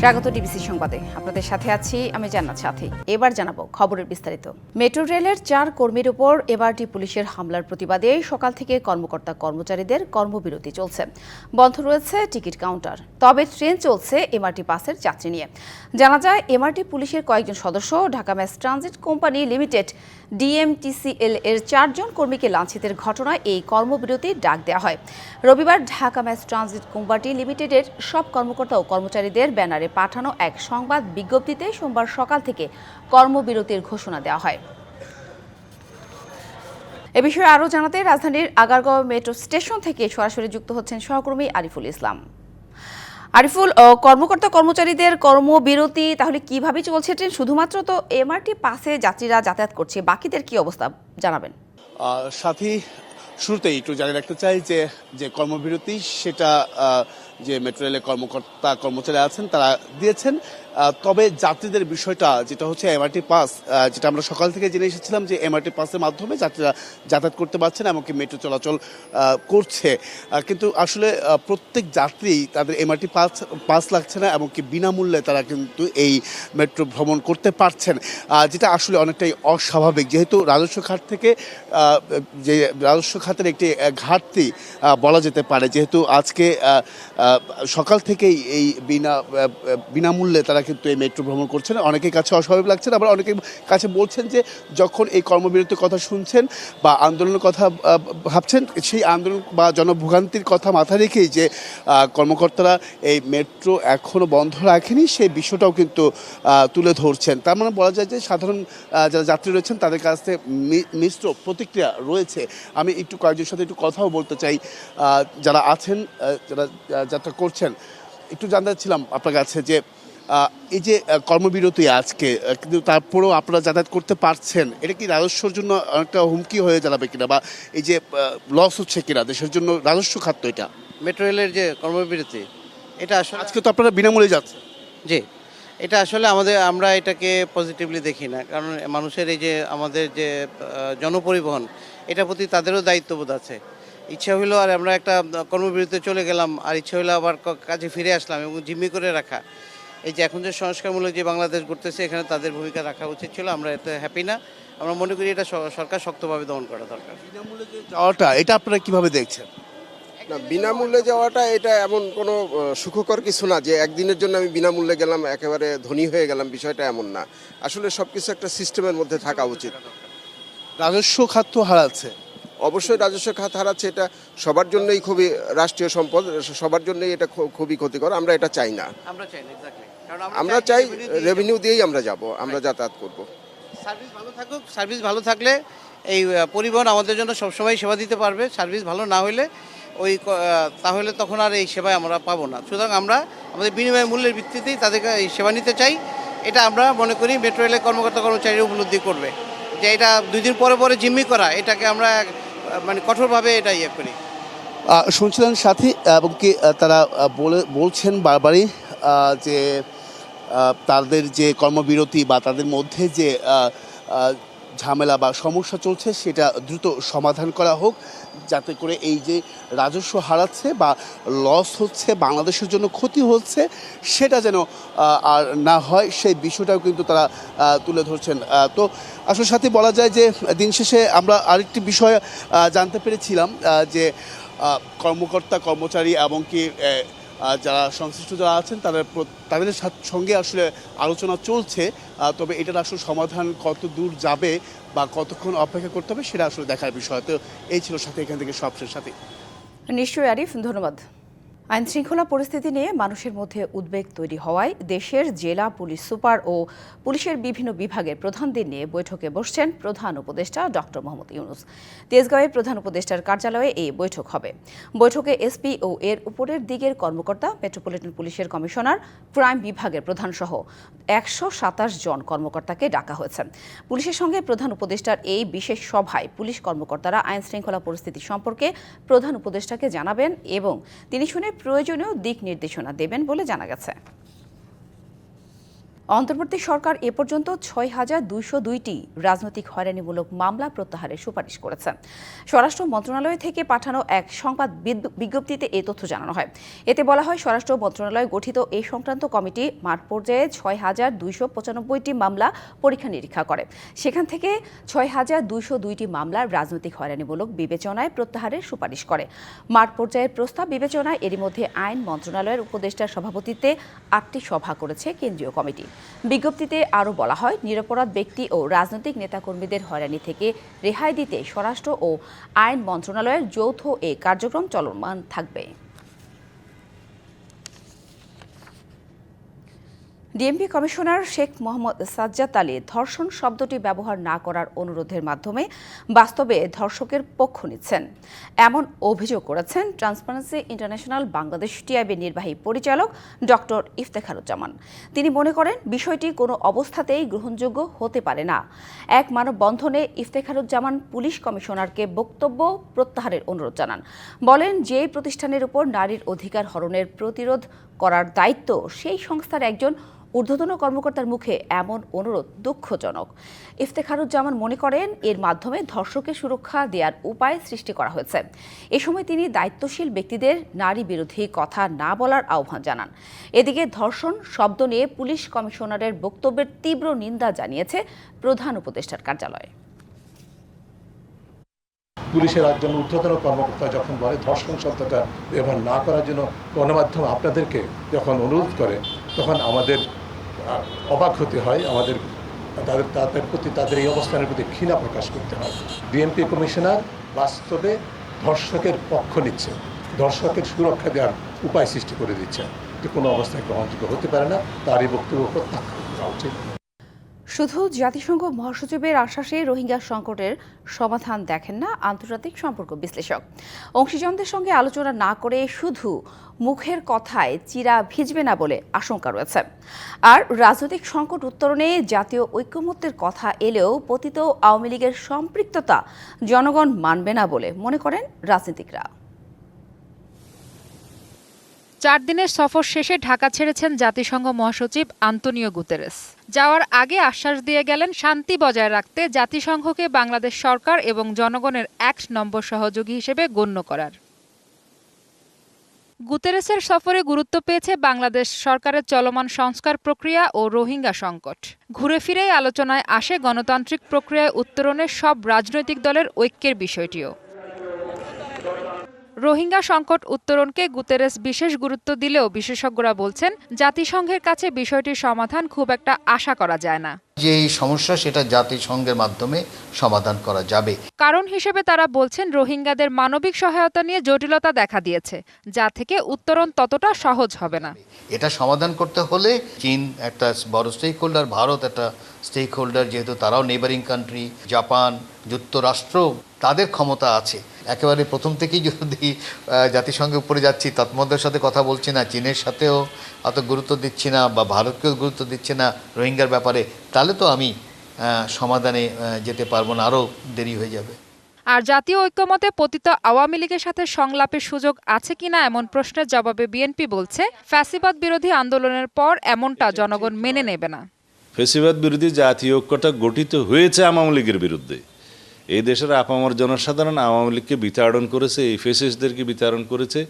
স্বাগত ডিবিসি সংবাদে। আপনাদের সাথে আছি আমি জান্নাত সাথী। এবার জানাব খবরের বিস্তারিত। মেট্রো রেলের চার কর্মীর উপর এবারটি পুলিশের হামলার প্রতিবাদে সকাল থেকে কর্মকর্তা কর্মচারীদের কর্মবিরতি চলছে। বন্ধ রয়েছে টিকিট কাউন্টার। তবে ট্রেন চলছে এমআরটি পাসের যাত্রী নিয়ে। জানা যায়, এমআরটি পুলিশের কয়েকজন সদস্য Dhaka mass transit company limited DMTCL এর চারজন কর্মীকে লাঞ্ছিতের ঘটনায় এই কর্মবিরতির ডাক দেওয়া হয়। রবিবার ঢাকা ম্যাস ট্রানজিট কোম্পানি লিমিটেডের সব কর্মকর্তা ও কর্মচারীদের ব্যানারে পাঠানো এক সংবাদ বিজ্ঞপ্তিতে সোমবার সকাল থেকে কর্মবিরতির ঘোষণা দেওয়া হয়। এ বিষয়ে আরও জানাতে রাজধানীর আগারগাঁও মেট্রো স্টেশন থেকে সরাসরি যুক্ত হচ্ছেন সহকর্মী আরিফুল ইসলাম। আরিফুল কর্মকর্তা কর্মচারীদের কর্মবিরতি তাহলে কীভাবে চলছে ট্রেন? শুধুমাত্র তো এমআরটি পাসে যাত্রীরা যাতায়াত করছে, বাকিদের কি অবস্থা জানাবেন? সাথী, শুরুতেই একটু জানিয়ে রাখতে চাই যে যে কর্মবিরতি সেটা যে মেট্রো রেলের কর্মকর্তা কর্মচারী আছেন, তারা দিয়েছেন। তবে যাত্রীদের বিষয়টা যেটা হচ্ছে এমআরটি পাস যেটা আমরা সকাল থেকে জেনে এসেছিলাম যে এমআরটি পাসের মাধ্যমে যাত্রীরা যাতায়াত করতে পারছেন এমনকি মেট্রো চলাচল করছে। কিন্তু আসলে প্রত্যেক যাত্রী তাদের এমআরটি পাস পাস লাগছে না, এমনকি বিনামূল্যে তারা কিন্তু এই মেট্রো ভ্রমণ করতে পারছেন। যেটা আসলে অনেকটাই অস্বাভাবিক। যেহেতু রাজস্ব খাত থেকে যে রাজস্ব খাতের একটি ঘাটতি বলা যেতে পারে। যেহেতু আজকে সকাল থেকেই এই বিনা বিনামূল্যে তারা কিন্তু এই মেট্রো ভ্রমণ করছেন। অনেকের কাছে অস্বাভাবিক লাগছে আবার অনেকের কাছে বলছেন যে যখন এই কর্মবিরতির কথা শুনছেন বা আন্দোলনের কথা ভাবছেন, সেই আন্দোলন বা জনভোগান্তির কথা মাথায় রেখেই যে কর্মকর্তারা এই মেট্রো এখনও বন্ধ রাখেনি, সেই বিষয়টাও কিন্তু তুলে ধরছেন। তার মানে বলা যায় যে সাধারণ যারা যাত্রী রয়েছেন, তাদের কাছ থেকে মিশ্র প্রতিক্রিয়া রয়েছে। আমি একটু কয়েকজনের সাথে একটু কথাও বলতে চাই যারা আছেন যারা যাত্রা করছেন। একটু জানতে চাচ্ছিলাম আপনার কাছে যে এই যে কর্মবিরতি আজকে কিন্তু তারপরেও আপনারা যাতায়াত করতে পারছেন এটা কি রাজস্বর জন্য অনেকটা হুমকি হয়ে দাঁড়াবে কিনা বা এই যে লস হচ্ছে কিনা দেশের জন্য রাজস্ব তো এটা? মেট্রো রেলের যে কর্মবিরতি এটা আসলে আজকে তো আপনারা বিনামূল্যে যাচ্ছেন। জি এটা আসলে আমাদের আমরা এটাকে পজিটিভলি দেখি না কারণ মানুষের এই যে আমাদের যে জনপরিবহন এটার প্রতি তাদেরও দায়িত্ববোধ আছে। ইচ্ছা হইল আর আমরা একটা কর্মবিরতিতে চলে গেলাম আর ইচ্ছা হইল আবার কাজে ফিরে আসলাম এবং জিম্মি করে রাখা। এই যে এখন যে সংস্কারমূলক যে বাংলাদেশ ঘুরতেছে এখানে তাদের ভূমিকা রাখা উচিত ছিল আমরা এতে হ্যাপি না। আমরা মনে করি এটা সরকার শক্তভাবে দমন করা দরকার। বিনামূল্যে যে যাওয়াটা এটা আপনারা কীভাবে দেখছেন? না বিনামূল্যে যাওয়াটা এটা এমন কোনো সুখকর কিছু না যে একদিনের জন্য আমি বিনামূল্যে গেলাম একেবারে ধনী হয়ে গেলাম বিষয়টা এমন না। আসলে সব কিছু একটা সিস্টেমের মধ্যে থাকা উচিত। রাজস্ব খাত তো হারাচ্ছে। অবশ্যই রাজস্ব খাত হারাচ্ছে এটা সবার জন্যই খুবই রাষ্ট্রীয় সম্পদ সবার জন্যই এটা খুবই ক্ষতিকর আমরা এটা চাই না। আমরা চাই না আমরা চাই রেভিনিউ দিয়েই আমরা যাব আমরা যাতায়াত করব। সার্ভিস ভালো থাকুক সার্ভিস ভালো থাকলে এই পরিবহন আমাদের জন্য সবসময় সেবা দিতে পারবে সার্ভিস ভালো না হলে ওই তাহলে তখন আর এই সেবায় আমরা পাবো না। সুতরাং আমরা আমাদের বিনিময় মূল্যের ভিত্তিতেই তাদেরকে এই সেবা নিতে চাই। এটা আমরা মনে করি মেট্রো রেলের কর্মকর্তা কর্মচারী উপলব্ধি করবে যে এটা দুই দিন পরে পরে জিম্মি করা এটাকে আমরা মানে কঠোরভাবে এটা ইয়ে করি। শুনছিলেন সাথী, এবং কি তারা বলে, বলছেন বারবারই যে তাদের যে কর্মবিরতি বা তাদের মধ্যে যে ঝামেলা বা সমস্যা চলছে, সেটা দ্রুত সমাধান করা হোক। যাতে করে এই যে রাজস্ব হারাচ্ছে বা লস হচ্ছে, বাংলাদেশের জন্য ক্ষতি হচ্ছে, সেটা যেন আর না হয়, সেই বিষয়টাও কিন্তু তারা তুলে ধরছেন। তো আসলে সাথে বলা যায় যে, দিন শেষে আমরা আরেকটি বিষয় জানতে পেরেছিলাম যে কর্মকর্তা, কর্মচারী এবং কি যারা সংশ্লিষ্ট যারা আছেন, তাদের তাদের সঙ্গে আসলে আলোচনা চলছে। তবে এটার আসলে সমাধান কত দূর যাবে বা কতক্ষণ অপেক্ষা করতে হবে, সেটা আসলে দেখার বিষয়। তো এই ছিল সাথে এখান থেকে সবশেষ সাথে। নিশ্চয়ই আরিফ, ধন্যবাদ। আইন শৃঙ্খলা পরিস্থিতি নিয়ে মানুষের মধ্যে উদ্বেগ তৈরি হওয়ায় দেশের জেলা পুলিশ সুপার ও পুলিশের বিভিন্ন বিভাগের প্রধানদের নিয়ে বৈঠকে বসছেন প্রধান উপদেষ্টা ডক্টর মোহাম্মদ ইউনুস। তেজগাঁওয়ে প্রধান উপদেষ্টার কার্যালয়ে এই বৈঠক হবে। বৈঠকে এসপি ও এর উপরের দিকের কর্মকর্তা, মেট্রোপলিটন পুলিশের কমিশনার, ক্রাইম বিভাগের প্রধান সহ একশো সাতাশ জন কর্মকর্তাকে ডাকা হয়েছে। পুলিশের সঙ্গে প্রধান উপদেষ্টার এই বিশেষ সভায় পুলিশ কর্মকর্তারা আইন শৃঙ্খলা পরিস্থিতি সম্পর্কে প্রধান উপদেষ্টাকে জানাবেন এবং তিনি শুনে প্রয়োজনীয় দিক নির্দেশনা দেবেন বলে জানা গেছে। অন্তর্বর্তী সরকার এ পর্যন্ত ছয় হাজার দুইশো দুইটি রাজনৈতিক হয়রানিমূলক মামলা প্রত্যাহারের সুপারিশ করেছে। স্বরাষ্ট্র মন্ত্রণালয় থেকে পাঠানো এক সংবাদ বিদ- বিজ্ঞপ্তিতে এই তথ্য জানানো হয়। এতে বলা হয়, স্বরাষ্ট্র মন্ত্রণালয় গঠিত এই সংক্রান্ত কমিটি মাঠ পর্যায়ে ছয় হাজার দুইশো পঁচানব্বইটি মামলা পরীক্ষা নিরীক্ষা করে। সেখান থেকে ছয় হাজার দুইশো দুইটি মামলার রাজনৈতিক হয়রানিমূলক বিবেচনায় প্রত্যাহারের সুপারিশ করে। মাঠ পর্যায়ের প্রস্তাব বিবেচনায় এরই মধ্যে আইন মন্ত্রণালয়ের উপদেষ্টার সভাপতিত্বে আটটি সভা করেছে কেন্দ্রীয় কমিটি। বিজ্ঞপ্তিতে আরও বলা হয়, নিরপরাধ ব্যক্তি ও রাজনৈতিক নেতাকর্মীদের হয়রানি থেকে রেহাই দিতে স্বরাষ্ট্র ও আইন মন্ত্রণালয়ের যৌথ এ কার্যক্রম চলমান থাকবে। ডিএমপি কমিশনার শেখ মোহাম্মদ সাজ্জাদ আলী ধর্ষণ শব্দটি ব্যবহার না করার অনুরোধের মাধ্যমে বাস্তবে ধর্ষকের পক্ষ নিচ্ছেন। এমন অভিযোগ করেছেন ট্রান্সপারেন্সি ইন্টারন্যাশনাল বাংলাদেশ টিআইবি নির্বাহী পরিচালক ডক্টর ইফতেখারুজ্জামান। তিনি মনে করেন বিষয়টি কোনো অবস্থাতেই গ্রহণযোগ্য হতে পারে না। এক মানববন্ধনে ইফতেখারুজ্জামান পুলিশ কমিশনারকে বক্তব্য প্রত্যাহারের অনুরোধ জানান। বলেন, যে প্রতিষ্ঠানের উপর নারীর অধিকার হরণের প্রতিরোধ করার দায়িত্ব সেই সংস্থার একজন ঊর্ধ্বতন কর্মকর্তার মুখে এমন অনুরোধ দুঃখজনক। ইফতেখারুজ্জামান মনে করেন, এর মাধ্যমে ধর্ষকের সুরক্ষা দেওয়ার উপায় সৃষ্টি করা হয়েছে। এ সময় তিনি দায়িত্বশীল ব্যক্তিদের নারী বিরোধী কথা না বলার আহ্বান জানান। এদিকে ধর্ষণ শব্দ নিয়ে পুলিশ কমিশনারের বক্তব্যের তীব্র নিন্দা জানিয়েছে প্রধান উপদেষ্টার কার্যালয়। পুলিশের একজন ঊর্ধ্বতন কর্মকর্তা যখন বলে ধর্ষণ শব্দটা ব্যবহার না করার জন্য গণমাধ্যম আপনাদেরকে যখন অনুরোধ করে, তখন আমাদের অবাক হতে হয়, আমাদের, তাদের তাদের প্রতি, তাদের এই অবস্থানের প্রতি ঘৃণা প্রকাশ করতে হয়। বিএনপি কমিশনার বাস্তবে ধর্ষকের পক্ষ নিচ্ছে। ধর্ষকের সুরক্ষা দেওয়ার উপায় সৃষ্টি করে দিচ্ছে। যে কোনো অবস্থায় গ্রহণযোগ্য হতে পারে না তার এই বক্তব্য প্রত্যাখ্যান করা উচিত। শুধু জাতিসংঘ মহাসচিবের আশ্বাসে রোহিঙ্গা সংকটের সমাধান দেখেন না আন্তর্জাতিক সম্পর্ক বিশ্লেষক। অংশীজনদের সঙ্গে আলোচনা না করে শুধু মুখের কথায় চিরা ভিজবে না বলে আশঙ্কা রয়েছে। আর রাজনৈতিক সংকট উত্তরণে জাতীয় ঐক্যমত্যের কথা এলেও পতিত আওয়ামী লীগের সম্পৃক্ততা জনগণ মানবে না বলে মনে করেন রাজনীতিকরা। চার দিনের সফর শেষে ঢাকা ছেড়েছেন জাতিসংঘ মহাসচিব আন্তনিও গুতেরেস। যাওয়ার আগে আশ্বাস দিয়ে গেলেন, শান্তি বজায় রাখতে জাতিসংঘকে বাংলাদেশ সরকার এবং জনগণের এক নম্বর সহযোগী হিসেবে গণ্য করার। গুতেরেসের সফরে গুরুত্ব পেয়েছে বাংলাদেশ সরকারের চলমান সংস্কার প্রক্রিয়া ও রোহিঙ্গা সংকট। ঘুরে ফিরেই আলোচনায় আসে গণতান্ত্রিক প্রক্রিয়ায় উত্তরণের সব রাজনৈতিক দলের ঐক্যের বিষয়টিও। রোহিঙ্গা সংকট উত্তরণকে গুতেরেস বিশেষ গুরুত্ব দিলেও বিশেষজ্ঞরা বলছেন জাতিসংঘের কাছে বিষয়টির সমাধান খুব একটা আশা করা যায় না। যে এই সমস্যা সেটা জাতিসংঘের মাধ্যমে সমাধান করা যাবে। কারণ হিসেবে তারা বলছেন রোহিঙ্গাদের মানবিক সহায়তা নিয়ে জটিলতা দেখা দিয়েছে যা থেকে উত্তরণ ততটা সহজ হবে না। এটা সমাধান করতে হলে চীন একটা বড় স্টেক হোল্ডার ভারত একটা স্টেক হোল্ডার যেহেতু তারাও নেবারিং কান্ট্রি জাপান যুক্তরাষ্ট্র তাদের ক্ষমতা আছে। একেবারে প্রথম থেকেই যদি আহ, জাতিসংঘের উপরে যাচ্ছি তৎমধ্যের সাথে কথা বলছি না চীনের সাথেও অত গুরুত্ব দিচ্ছি না বা ভারতকেও গুরুত্ব দিচ্ছি না রোহিঙ্গার ব্যাপারে তাহলে তো আমি সমাধানে যেতে পারব না আরও দেরি হয়ে যাবে। আর জাতীয় ঐক্যমতে পতিত আওয়ামী লীগের সাথে সংলাপের সুযোগ আছে কিনা এমন প্রশ্নের জবাবে বিএনপি বলছে ফ্যাসিবাদ বিরোধী আন্দোলনের পর এমনটা জনগণ মেনে নেবে না। ফেসিবাদ বিরোধী জাতীয় ঐক্যটা গঠিত হয়েছে আওয়ামী লীগের বিরুদ্ধে। এই দেশের আপামর জনসাধারণ আওয়ামী লীগকে বিতাড়ন করেছে, এই ফেসিসদেরকে বিতাড়ন করেছে,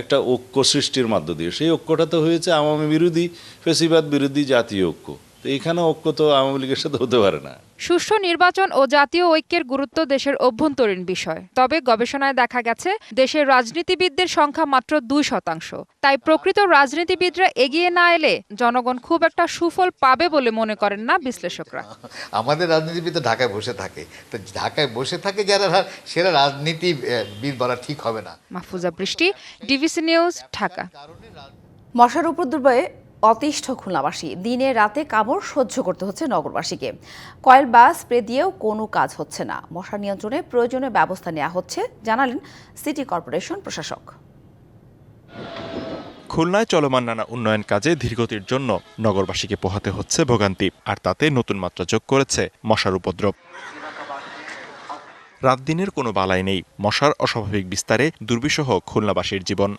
একটা ঐক্য সৃষ্টির মধ্য দিয়ে। সেই ঐক্যটা তো হয়েছে আওয়ামী বিরোধী, ফেসিবাদ বিরোধী জাতীয় ঐক্য। তো এখানে ঐক্য তো আওয়ামী লীগের সাথে হতে পারে না। সুষ্ঠু নির্বাচন ও জাতীয় ঐক্যের গুরুত্ব দেশের অভ্যন্তরীণ বিষয়। তবে গবেষণায় দেখা গেছে দেশের রাজনীতিবিদদের সংখ্যা মাত্র দুই শতাংশ। তাই প্রকৃত রাজনীতিবিদরা এগিয়ে না এলে জনগণ খুব একটা সুফল পাবে বলে মনে করেন না বিশ্লেষকরা। আমাদের রাজনীতিবিদ তো ঢাকায় বসে থাকে। তো ঢাকায় বসে থাকে যারা সেরা রাজনীতিবিদ বলা ঠিক হবে না। মাহফুজা বৃষ্টি ডিভিসি নিউজ ঢাকা। মশার উপদ্রবে অতিষ্ঠ খুলনাবাসী দিনে রাতে কামড় সহ্য করতে হচ্ছে নগরবাসীকে। কয়েল বা স্প্রে দিয়েও কোনো কাজ হচ্ছে না। মশা নিয়ন্ত্রণে প্রয়োজনীয় ব্যবস্থা নেওয়া হচ্ছে, জানালেন সিটি কর্পোরেশন প্রশাসক। খুলনায় চলমান নানা উন্নয়ন কাজে ধীরগতির জন্য নগরবাসীকে পোহাতে হচ্ছে ভোগান্তি, আর তাতে নতুন মাত্রা যোগ করেছে মশার উপদ্রব। রাত দিনের কোনো বালাই নেই। মশার অস্বাভাবিক বিস্তারে দুর্বিষহ খুলনাবাসীর জীবন।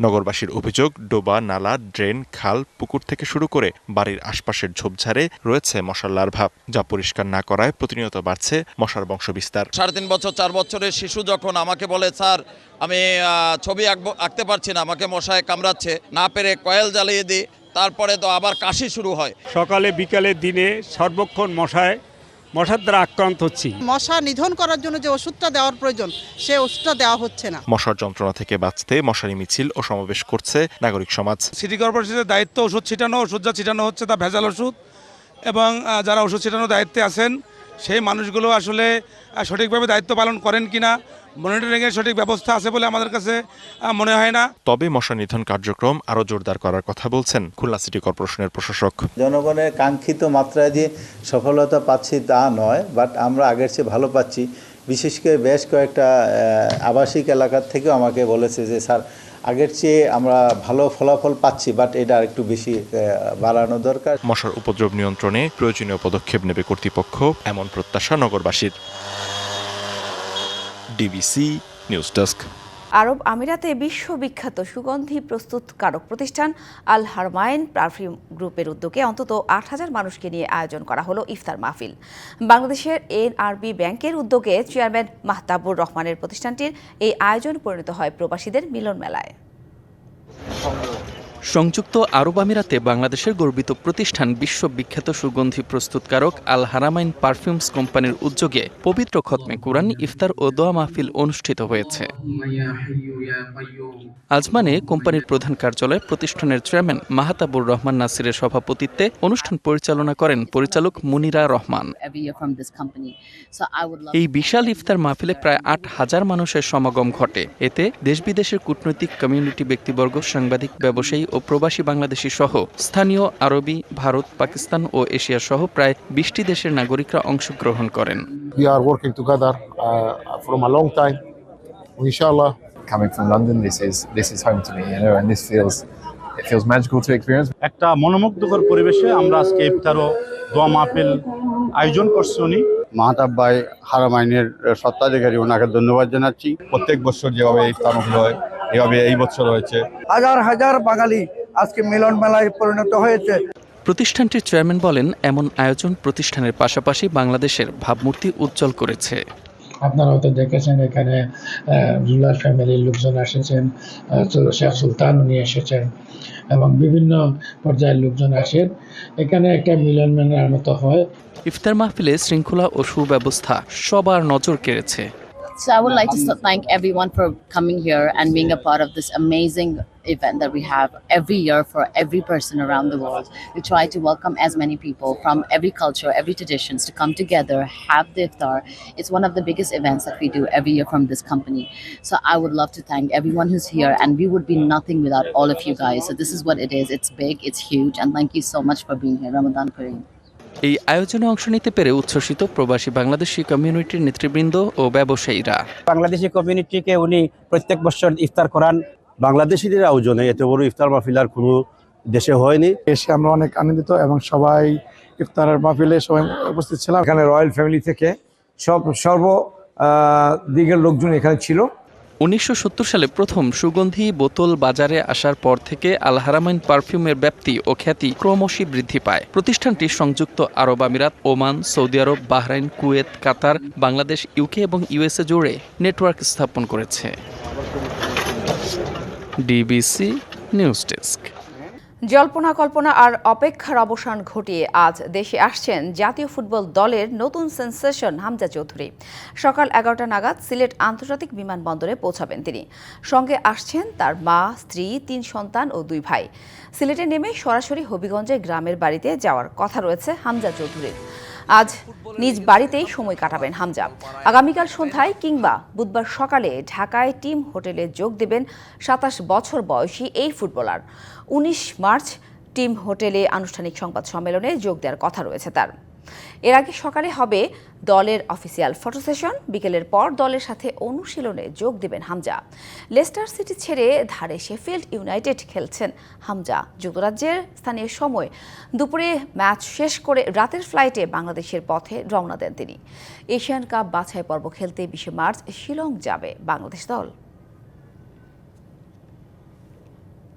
নগরবাসীর অভিযোগ ডোবা নালা ড্রেন খাল পুকুর থেকে শুরু করে বাড়ির আশপাশের ঝোপঝাড়ে রয়েছে মশার লার্ভা যা পরিষ্কার না করায় প্রতিনিয়ত বাড়ছে মশার বংশবিস্তার। সাড়ে তিন বছর চার বছরের শিশু যখন আমাকে বলে স্যার আমি ছবি আঁকবো আঁকতে পারছি না আমাকে মশায় কামড়াচ্ছে না পেরে কয়েল জ্বালিয়ে দিই তারপরে তো আবার কাশি শুরু হয়। সকালে বিকালে দিনে সর্বক্ষণ মশায় মশার দ্বারা আক্রান্ত হচ্ছি। মশা নিধন করার জন্য যে ওষুধটা দেওয়ার প্রয়োজন সে ওষুধটা দেওয়া হচ্ছে না। মশার যন্ত্রণা থেকে বাঁচতে মশারি মিছিল ও সমাবেশ করছে নাগরিক সমাজ। সিটি কর্পোরেশনের দায়িত্ব ওষুধ ছিটানো ওষুধ যা ছিটানো হচ্ছে তা ভেজাল ওষুধ এবং যারা ওষুধ ছিটানোর দায়িত্বে আছেন সেই মানুষগুলো আসলে সঠিকভাবে দায়িত্ব পালন করেন কিনা মনিটরিংয়ের সঠিক ব্যবস্থা আছে বলে আমাদের কাছে মনে হয় না। তবে মশা নিধন কার্যক্রম আরও জোরদার করার কথা বলছেন খুলনা সিটি কর্পোরেশনের প্রশাসক। জনগণের কাঙ্ক্ষিত মাত্রায় যে সফলতা পাচ্ছি তা নয় বাট আমরা আগের চেয়ে ভালো পাচ্ছি। বিশেষ করে বেশ কয়েকটা আবাসিক এলাকার থেকেও আমাকে বলেছে যে স্যার আগের চেয়ে আমরা ভালো ফলাফল পাচ্ছি বাট এটা আরেকটু বেশি বাড়ানো দরকার। মশার উপদ্রব নিয়ন্ত্রণে প্রয়োজনীয় পদক্ষেপ নেবে কর্তৃপক্ষ এমন প্রত্যাশা নগরবাসীর। DBC news desk. আরব আমিরাতে বিশ্ববিখ্যাত সুগন্ধি প্রস্তুতকারক প্রতিষ্ঠান আল হারমাইন পারফিউম গ্রুপের উদ্যোগে অন্তত আট হাজার মানুষকে নিয়ে আয়োজন করা হলো ইফতার মাহফিল। বাংলাদেশের এনআরবি ব্যাংকের উদ্যোগে চেয়ারম্যান মাহতাবুর রহমানের প্রতিষ্ঠানটির এই আয়োজন পরিণত হয় প্রবাসীদের মিলন মেলায় সংযুক্ত আরব আমিরাতে বাংলাদেশের গর্বিত প্রতিষ্ঠান বিশ্ববিখ্যাত সুগন্ধি প্রস্তুতকারক আল হারামাইন পারফিউমস কোম্পানির উদ্যোগে পবিত্র খতমে কুরআন ইফতার ও দোয়া মাহফিল অনুষ্ঠিত হয়েছে। আজমানে কোম্পানির প্রধান কার্যালয়ে প্রতিষ্ঠানের চেয়ারম্যান মাহাতাবুর রহমান নাসিরের সভাপতিত্বে অনুষ্ঠান পরিচালনা করেন পরিচালক মুনিরা রহমান। এই বিশাল ইফতার মাহফিলে প্রায় আট হাজার মানুষের সমাগম ঘটে। এতে দেশ বিদেশের কূটনৈতিক কমিউনিটি ব্যক্তিবর্গ সাংবাদিক ব্যবসায়ী ও প্রবাসী বাংলাদেশি সহ স্থানীয় আরবি ভারত পাকিস্তান ও এশিয়া সহ প্রায় বিশটি দেশের নাগরিকরা অংশগ্রহণ করেন We are working together uh, from a long time. Inshallah, Coming from London, this is this is home to me, you know, and this feels it feels magical to experience. একটা মনোমুগ্ধকর পরিবেশে আমরা আজকে ইফতার ও দোয়া মাহফিল আয়োজন করছি উনি মাহতাব ভাই হারামাইনের সত্ত্বাধিকারী ওনাকে ধন্যবাদ জানাচ্ছি প্রত্যেক বছর যেভাবে ইফতার হয় এভাবে এই বছর হয়েছে। হাজার হাজার বাঙালি আজকে মিলন মেলায় পরিণত হয়েছে। প্রতিষ্ঠানটির চেয়ারম্যান বলেন এমন আয়োজন প্রতিষ্ঠানের পাশাপাশি বাংলাদেশের ভাবমূর্তি উজ্জ্বল করেছে। আপনারা হয়তো দেখেছেন এখানে রুলার ফ্যামিলির লোকজন এসেছেন শেখ সুলতান উনি এসেছেন এবং বিভিন্ন পর্যায়ের লোকজন আসেন। এখানে একটা মিলন মেলার মতো হয়। ইফতার মাহফিলে শৃঙ্খলা ও সুব্যবস্থা সবার নজর কেড়েছে। So I would like to thank everyone for coming here and being a part of this amazing event that we have every year for every person around the world. We try to welcome as many people from every culture, every traditions to come together, have the iftar. It's one of the biggest events that we do every year from this company. So I would love to thank everyone who's here and we would be nothing without all of you guys. So this is what it is. It's big, it's huge and thank you so much for being here. Ramadan Kareem. এই আয়োজনে অংশ নিতে পেরে উচ্ছ্বসিত প্রবাসী বাংলাদেশি কমিউনিটির নেতৃবৃন্দ ও ব্যবসায়ীরা। বাংলাদেশি কমিউনিটিকে উনি প্রত্যেক বছর ইফতার করান। বাংলাদেশিদের আয়োজনে এত বড় ইফতার মাহফিল আর কোনো দেশে হয়নি। এসে আমরা অনেক আনন্দিত এবং সবাই ইফতারের মাহফিলে সবাই উপস্থিত ছিলাম। এখানে রয়্যাল ফ্যামিলি থেকে সব সর্ব দিকের লোকজন এখানে ছিল। উনিশশো সত্তর সালে প্রথম সুগন্ধি বোতল বাজারে আসার পর থেকে আল হারামাইন পারফিউমের ব্যাপ্তি ও খ্যাতি ক্রমশই বৃদ্ধি পায়। প্রতিষ্ঠানটি সংযুক্ত আরব আমিরাত, ওমান, সৌদি আরব, Bahrain, Kuwait, Qatar, Bangladesh, UK এবং ইউএসএ জুড়ে নেটওয়ার্ক স্থাপন করেছে। DBC news desk. জল্পনা কল্পনা আর অপেক্ষার অবসান ঘটিয়ে আজ দেশে আসছেন জাতীয় ফুটবল দলের নতুন সেন্সেশন হামজা চৌধুরী। সকাল এগারোটা নাগাদ সিলেট আন্তর্জাতিক বিমানবন্দরে পৌঁছাবেন তিনি। সঙ্গে আসছেন তার মা, স্ত্রী, তিন সন্তান ও দুই ভাই। সিলেটে নেমে সরাসরি হবিগঞ্জে গ্রামের বাড়িতে যাওয়ার কথা রয়েছে হামজা চৌধুরীর। আজ নিজ বাড়িতেই সময় কাটাবেন হামজা। আগামীকাল সন্ধ্যায় কিংবা বুধবার সকালে ঢাকায় টিম হোটেলে যোগ দেবেন সাতাশ বছর বয়সী এই ফুটবলার। উনিশ মার্চ টিম হোটেলে আনুষ্ঠানিক সংবাদ সম্মেলনে যোগ দেওয়ার কথা রয়েছে তার। এর আগে সকালে হবে দলের অফিসিয়াল ফটো সেশন বিকেলের পর দলের সাথে অনুশীলনে যোগ দেবেন হামজা। লেস্টার সিটি ছেড়ে ধারে শেফিল্ড ইউনাইটেড খেলছেন হামজা। যুক্তরাজ্যের স্থানীয় সময় দুপুরে ম্যাচ শেষ করে রাতের ফ্লাইটে বাংলাদেশের পথে রওনা দেন তিনি। এশিয়ান কাপ বাছাই পর্ব খেলতে বিশে মার্চ শিলং যাবে বাংলাদেশ দল।